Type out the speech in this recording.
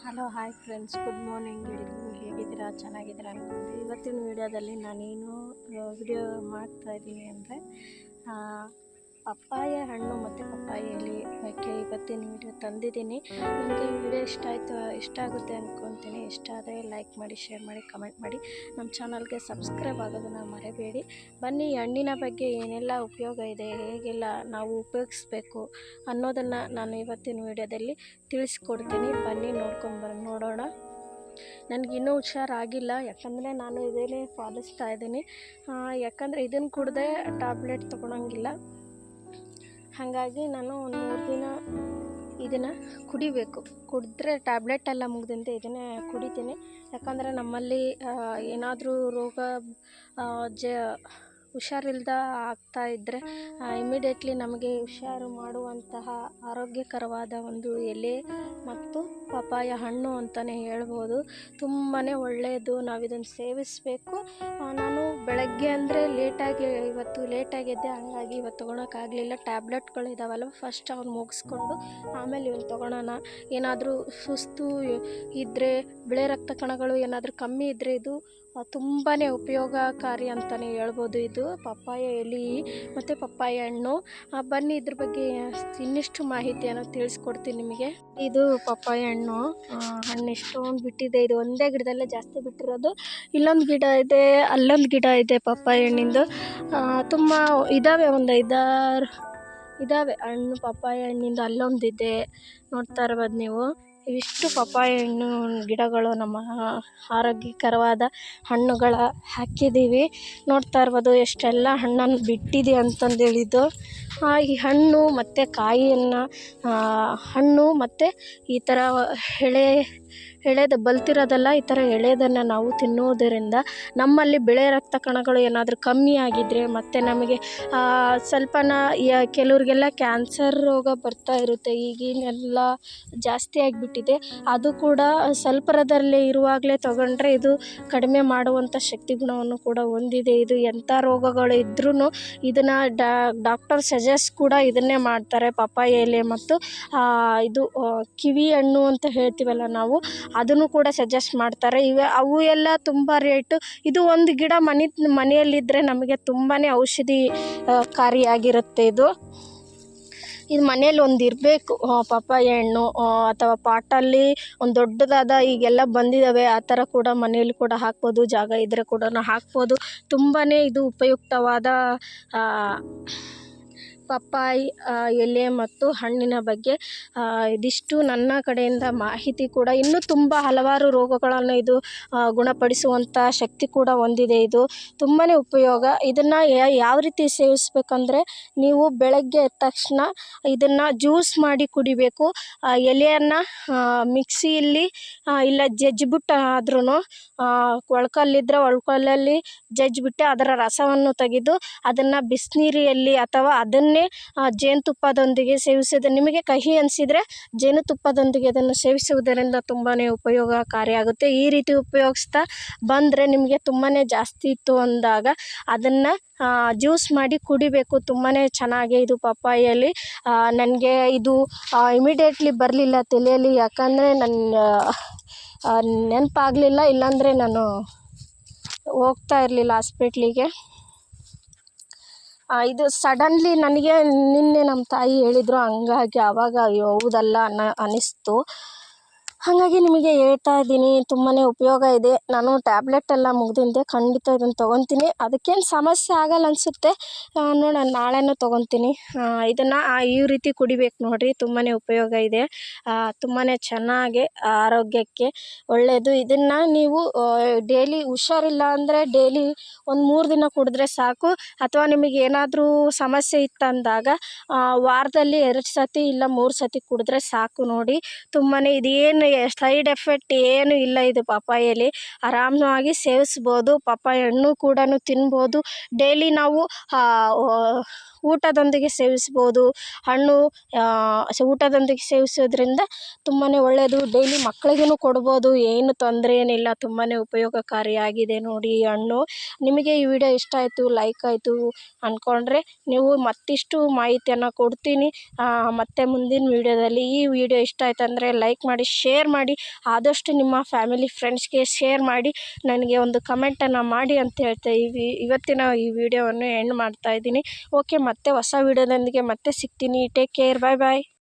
Hello, hi friends good morning ಎಲ್ರಿಗೂ ಹೇಗಿದ್ದೀರಾ? ಚೆನ್ನಾಗಿದ್ದೀರಾ ಅನ್ಕೊಂಡು. ಇವತ್ತಿನ ವಿಡಿಯೋದಲ್ಲಿ ನಾನೇನು ವಿಡಿಯೋ ಮಾಡ್ತಾ ಇದ್ದೀನಿ ಅಂದರೆ ಪಪ್ಪಾಯ ಹಣ್ಣು ಮತ್ತು ಪಪ್ಪಾಯ ಎಲೆ ಹಾಕಿ ಇವತ್ತಿನ ವಿಡಿಯೋ ತಂದಿದ್ದೀನಿ. ನಿಮಗೆ ವಿಡಿಯೋ ಇಷ್ಟ ಆಯಿತು, ಇಷ್ಟ ಆಗುತ್ತೆ ಅಂದ್ಕೊತೀನಿ ಇಷ್ಟ ಆದರೆ ಲೈಕ್ ಮಾಡಿ ಶೇರ್ ಮಾಡಿ ಕಮೆಂಟ್ ಮಾಡಿ. ನಮ್ಮ ಚಾನಲ್ಗೆ ಸಬ್ಸ್ಕ್ರೈಬ್ ಆಗೋದನ್ನು ಮರೆಯಬೇಡಿ ಬನ್ನಿ, ಹಣ್ಣಿನ ಬಗ್ಗೆ ಏನೆಲ್ಲ ಉಪಯೋಗ ಇದೆ, ಹೇಗೆಲ್ಲ ನಾವು ಉಪಯೋಗಿಸ್ಬೇಕು ಅನ್ನೋದನ್ನು ನಾನು ಇವತ್ತಿನ ವಿಡಿಯೋದಲ್ಲಿ ತಿಳಿಸ್ಕೊಡ್ತೀನಿ. ಬನ್ನಿ ನೋಡ್ಕೊಂಬರ ನೋಡೋಣ. ನನಗಿನ್ನೂ ಹುಷಾರಾಗಿಲ್ಲ, ಯಾಕಂದರೆ ನಾನು ಇದೇ ಪಾಲಿಸ್ತಾ ಇದ್ದೀನಿ. ಯಾಕಂದರೆ ಇದನ್ನು ಕುಡ್ದೆ ಟ್ಯಾಬ್ಲೆಟ್ ತೊಗೊಳಂಗಿಲ್ಲ. ಹಾಗಾಗಿ ನಾನು ಒಂದು ಮೂರು ದಿನ ಇದನ್ನು ಕುಡಿಬೇಕು. ಕುಡಿದ್ರೆ ಟ್ಯಾಬ್ಲೆಟ್ ಎಲ್ಲ ಮುಗ್ದಂತೆ ಇದನ್ನೇ ಕುಡಿತೀನಿ. ಯಾಕಂದರೆ ನಮ್ಮಲ್ಲಿ ಏನಾದರೂ ರೋಗ ಜ ಹುಷಾರಿಲ್ದ ಆಗ್ತಾ ಇದ್ದರೆ ಇಮಿಡಿಯೇಟ್ಲಿ ನಮಗೆ ಹುಷಾರು ಮಾಡುವಂತಹ ಆರೋಗ್ಯಕರವಾದ ಒಂದು ಎಲೆ ಮತ್ತು ಪಪ್ಪಾಯ ಹಣ್ಣು ಅಂತಲೇ ಹೇಳ್ಬೋದು. ತುಂಬಾ ಒಳ್ಳೆಯದು ನಾವು ಇದನ್ನು ಸೇವಿಸಬೇಕು ನಾನು ಬೆಳಗ್ಗೆ ಅಂದರೆ ಲೇಟಾಗಿ ಇವತ್ತು ಲೇಟಾಗಿದ್ದೆ ಹಾಗಾಗಿ ಇವತ್ತು ತೊಗೊಳಕ್ಕಾಗಲಿಲ್ಲ. ಟ್ಯಾಬ್ಲೆಟ್ಗಳು ಇದಾವಲ್ಲ ಫಸ್ಟ್ ಅವ್ನು ಮುಗಿಸ್ಕೊಂಡು ಆಮೇಲೆ ಇವನು ತೊಗೊಳೋಣ. ಏನಾದರೂ ಸುಸ್ತು ಇದ್ದರೆ ಬಿಳೆ ರಕ್ತ ಕಣಗಳು ಏನಾದರೂ ಕಮ್ಮಿ ಇದ್ದರೆ ಇದು ತುಂಬಾ ಉಪಯೋಗಕಾರಿ ಅಂತಲೇ ಹೇಳ್ಬೋದು ಇದು. ಪಪ್ಪಾಯ ಎಲೆ ಮತ್ತು ಪಪ್ಪಾಯ ಹಣ್ಣು. ಬನ್ನಿ ಇದ್ರ ಬಗ್ಗೆ ಇನ್ನಿಷ್ಟು ಮಾಹಿತಿಯನ್ನು ತಿಳಿಸ್ಕೊಡ್ತೀನಿ ನಿಮಗೆ. ಇದು ಪಪ್ಪಾಯ ಹಣ್ಣು. ಹಣ್ಣು ಎಷ್ಟೊಂದು ಬಿಟ್ಟಿದೆ. ಇದು ಒಂದೇ ಗಿಡದಲ್ಲೇ ಜಾಸ್ತಿ ಬಿಟ್ಟಿರೋದು. ಇಲ್ಲೊಂದು ಗಿಡ ಇದೆ, ಅಲ್ಲೊಂದು ಗಿಡ ಇದೆ ಪಪ್ಪಾಯ ಹಣ್ಣಿಂದು. ತುಂಬ ಇದ್ದಾವೆ ಒಂದು ಐದಾರು ಇದ್ದಾವೆ ಹಣ್ಣು ಪಪ್ಪಾಯ ಹಣ್ಣಿಂದು ಅಲ್ಲೊಂದಿದೆ. ನೋಡ್ತಾ ಇರ್ಬೋದು ನೀವು. ಇವಿಷ್ಟು ಪಪ್ಪಾಯ ಹಣ್ಣು, ಗಿಡಗಳು ನಮ್ಮ ಆರೋಗ್ಯಕರವಾದ ಹಣ್ಣುಗಳ ಹಾಕಿದ್ದೀವಿ. ನೋಡ್ತಾ ಇರ್ಬೋದು ಎಷ್ಟೆಲ್ಲ ಹಣ್ಣನ್ನು ಬಿಟ್ಟಿದೆ ಅಂತಂದು ಹೇಳಿದ್ದು ಈ ಹಣ್ಣು ಮತ್ತು ಕಾಯಿಯನ್ನು ಹಣ್ಣು ಮತ್ತು ಈ ಥರ ಎಳೆ ಎಳೆದು ಬಲ್ತಿರೋದಲ್ಲ ಈ ಥರ ಎಳೆದನ್ನು ನಾವು ತಿನ್ನುವುದರಿಂದ ನಮ್ಮಲ್ಲಿ ಬಿಳೆ ರಕ್ತ ಕಣಗಳು ಏನಾದರೂ ಕಮ್ಮಿ ಆಗಿದ್ದರೆ ಮತ್ತು ನಮಗೆ ಸ್ವಲ್ಪನ, ಯ, ಕೆಲವ್ರಿಗೆಲ್ಲ ಕ್ಯಾನ್ಸರ್ ರೋಗ ಬರ್ತಾ ಇರುತ್ತೆ, ಈಗಿನೆಲ್ಲ ಜಾಸ್ತಿ ಆಗಿಬಿಟ್ಟಿದೆ. ಅದು ಕೂಡ ಸ್ವಲ್ಪರದಲ್ಲೇ ಇರುವಾಗಲೇ ತಗೊಂಡ್ರೆ ಇದು ಕಡಿಮೆ ಮಾಡುವಂಥ ಶಕ್ತಿ ಗುಣವನ್ನು ಕೂಡ ಹೊಂದಿದೆ. ಇದು ಎಂಥ ರೋಗಗಳು ಇದ್ರೂ ಇದನ್ನು ಡಾಕ್ಟರ್ ಸಜೆಸ್ಟ್ ಕೂಡ ಇದನ್ನೇ ಮಾಡ್ತಾರೆ, ಪಪ್ಪಾಯ ಎಲೆ ಮತ್ತು ಇದು ಕಿವಿ ಹಣ್ಣು ಅಂತ ಹೇಳ್ತೀವಲ್ಲ ನಾವು. ಅದನ್ನು ಕೂಡ ಸಜೆಸ್ಟ್ ಮಾಡ್ತಾರೆ. ಇವೆ ಅವು ಎಲ್ಲ ತುಂಬ ರೇಟು ಇದು ಒಂದು ಗಿಡ ಮನೆ ಮನೆಯಲ್ಲಿದ್ದರೆ ನಮಗೆ ತುಂಬಾ ಔಷಧಿ ಕಾರಿಯಾಗಿರುತ್ತೆ ಇದು. ಇದು ಮನೇಲಿ ಒಂದು ಇರಬೇಕು. ಪಪ್ಪಾಯ ಹಣ್ಣು ಅಥವಾ ಪಾಟಲ್ಲಿ ಒಂದು ದೊಡ್ಡದಾದ ಈಗೆಲ್ಲ ಬಂದಿದ್ದಾವೆ ಆ ಥರ ಕೂಡ ಮನೆಯಲ್ಲಿ ಕೂಡ ಹಾಕ್ಬೋದು. ಜಾಗ ಇದ್ದರೆ ಕೂಡ ಹಾಕ್ಬೋದು. ತುಂಬಾ ಇದು ಉಪಯುಕ್ತವಾದ ಪಪ್ಪಾಯಿ ಎಲೆ ಮತ್ತು ಹಣ್ಣಿನ ಬಗ್ಗೆ ಇದಿಷ್ಟು ನನ್ನ ಕಡೆಯಿಂದ ಮಾಹಿತಿ ಕೂಡ ಇನ್ನೂ ತುಂಬ ಹಲವಾರು ರೋಗಗಳನ್ನು ಇದು ಗುಣಪಡಿಸುವಂಥ ಶಕ್ತಿ ಕೂಡ ಹೊಂದಿದೆ ಇದು. ತುಂಬಾ ಉಪಯೋಗ. ಇದನ್ನು ಯಾವ ರೀತಿ ಸೇವಿಸಬೇಕಂದ್ರೆ, ನೀವು ಬೆಳಗ್ಗೆ ಎದ್ದ ತಕ್ಷಣ ಇದನ್ನು ಜ್ಯೂಸ್ ಮಾಡಿ ಕುಡಿಬೇಕು. ಎಲೆಯನ್ನು ಮಿಕ್ಸಿಯಲ್ಲಿ ಇಲ್ಲ ಜಜ್ಜಿಬಿಟ್ಟು ಆದ್ರೂ ಒಳ್ಕಲ್ಲಿದ್ದರೆ ಒಳ್ಕಲ್ಲಲ್ಲಿ ಜಜ್ಜಿಬಿಟ್ಟು ಅದರ ರಸವನ್ನು ತೆಗೆದು ಅದನ್ನು ಬಿಸಿನೀರಿಯಲ್ಲಿ ಅಥವಾ ಅದನ್ನೇ ಆ, ಜೇನುತುಪ್ಪದೊಂದಿಗೆ ಸೇವಿಸಿದ ನಿಮಗೆ ಕಹಿ ಅನಿಸಿದರೆ ಜೇನುತುಪ್ಪದೊಂದಿಗೆ ಅದನ್ನು ಸೇವಿಸುವುದರಿಂದ ತುಂಬಾ ಉಪಯೋಗಕಾರಿಯಾಗುತ್ತೆ ಈ ರೀತಿ ಉಪಯೋಗಿಸ್ತಾ ಬಂದರೆ ನಿಮಗೆ ತುಂಬಾ ಜಾಸ್ತಿ ಇತ್ತು ಅಂದಾಗ ಅದನ್ನು ಜ್ಯೂಸ್ ಮಾಡಿ ಕುಡಿಬೇಕು. ತುಂಬಾ ಚೆನ್ನಾಗಿ ಇದು ಪಪ್ಪಾಯಲ್ಲಿ. ನನಗೆ ಇದು ಇಮಿಡಿಯೇಟ್ಲಿ ಬರಲಿಲ್ಲ ತಲೆಯಲ್ಲಿ. ಯಾಕಂದರೆ ನನ್ನ ನೆನಪಾಗಲಿಲ್ಲ. ಇಲ್ಲಾಂದರೆ ನಾನು ಹೋಗ್ತಾ ಇರಲಿಲ್ಲ ಹಾಸ್ಪಿಟ್ಲಿಗೆ ಇದು ಸಡನ್ಲಿ ನನಗೆ ನಿನ್ನೆ ನಮ್ಮ ತಾಯಿ ಹೇಳಿದ್ರು ಹಂಗಾಗಿ ಆವಾಗ ಅಯ್ಯೋ ಹೌದಲ್ಲ ಅನ್ನ ಅನ್ನಿಸ್ತು ಹಾಗಾಗಿ ನಿಮಗೆ ಹೇಳ್ತಾ ಇದ್ದೀನಿ ತುಂಬಾ ಉಪಯೋಗ ಇದೆ. ನಾನು ಟ್ಯಾಬ್ಲೆಟ್ ಎಲ್ಲ ಮುಗ್ದಿಂದೆ ಖಂಡಿತ ಇದನ್ನು ತೊಗೊತೀನಿ. ಅದಕ್ಕೇನು ಸಮಸ್ಯೆ ಆಗಲ್ಲ ಅನಿಸುತ್ತೆ. ನೋಡೋಣ, ನಾಳೆನೂ ತೊಗೊತೀನಿ. ಇದನ್ನು ಈ ರೀತಿ ಕುಡಿಬೇಕು ನೋಡಿರಿ ತುಂಬಾ ಉಪಯೋಗ ಇದೆ. ತುಂಬಾ ಚೆನ್ನಾಗಿ ಆರೋಗ್ಯಕ್ಕೆ ಒಳ್ಳೆಯದು ಇದನ್ನು ನೀವು ಡೈಲಿ ಹುಷಾರಿಲ್ಲ ಅಂದರೆ ಡೈಲಿ ಒಂದು ಮೂರು ದಿನ ಕುಡಿದ್ರೆ ಸಾಕು. ಅಥವಾ ನಿಮಗೆ ಏನಾದರೂ ಸಮಸ್ಯೆ ಇತ್ತಂದಾಗ ವಾರದಲ್ಲಿ ಎರಡು ಸತಿ ಇಲ್ಲ ಮೂರು ಸತಿ ಕುಡಿದ್ರೆ ಸಾಕು ನೋಡಿ. ತುಂಬಾ ಇದೇನು ಸೈಡ್ ಎಫೆಕ್ಟ್ ಏನು ಇಲ್ಲ ಇದು ಪಪ್ಪಾಯಲ್ಲಿ. ಆರಾಮವಾಗಿ ಸೇವಿಸ್ಬೋದು ಪಪ್ಪಾಯ ಹಣ್ಣು ಕೂಡ ತಿನ್ಬೋದು. ಡೈಲಿ ನಾವು ಊಟದೊಂದಿಗೆ ಸೇವಿಸ್ಬೋದು. ಹಣ್ಣು ಊಟದೊಂದಿಗೆ ಸೇವಿಸೋದ್ರಿಂದ ತುಂಬಾ ಒಳ್ಳೆಯದು ಡೈಲಿ ಮಕ್ಕಳಿಗೂ ಕೊಡ್ಬೋದು. ಏನು ತೊಂದರೆ ಏನಿಲ್ಲ. ತುಂಬಾ ಉಪಯೋಗಕಾರಿಯಾಗಿದೆ ನೋಡಿ ಹಣ್ಣು. ನಿಮಗೆ ಈ ವಿಡಿಯೋ ಇಷ್ಟ ಆಯಿತು ಲೈಕ್ ಆಯಿತು ಅಂದ್ಕೊಂಡ್ರೆ ನೀವು ಮತ್ತಿಷ್ಟು ಮಾಹಿತಿಯನ್ನು ಕೊಡ್ತೀನಿ. ಮತ್ತೆ ಮುಂದಿನ ವಿಡಿಯೋದಲ್ಲಿ ಈ ವಿಡಿಯೋ ಇಷ್ಟ ಆಯ್ತು ಅಂದರೆ ಲೈಕ್ ಮಾಡಿ ಶೇರ್ ಮಾಡಿ, ಆದಷ್ಟು ನಿಮ್ಮ ಫ್ಯಾಮಿಲಿ ಫ್ರೆಂಡ್ಸ್ಗೆ ಶೇರ್ ಮಾಡಿ, ನನಗೆ ಒಂದು ಕಮೆಂಟನ್ನು ಮಾಡಿ ಅಂತ ಹೇಳ್ತಾ ಇವಿ, ಇವತ್ತಿನ ಈ ವಿಡಿಯೋವನ್ನು ಎಂಡ್ ಮಾಡ್ತಾ ಇದ್ದೀನಿ. ಓಕೆ ಮತ್ತೆ ಹೊಸ ವಿಡಿಯೋದೊಂದಿಗೆ ಮತ್ತೆ ಸಿಗ್ತೀನಿ. ಟೇಕ್ ಕೇರ್ ಬಾಯ್ ಬಾಯ್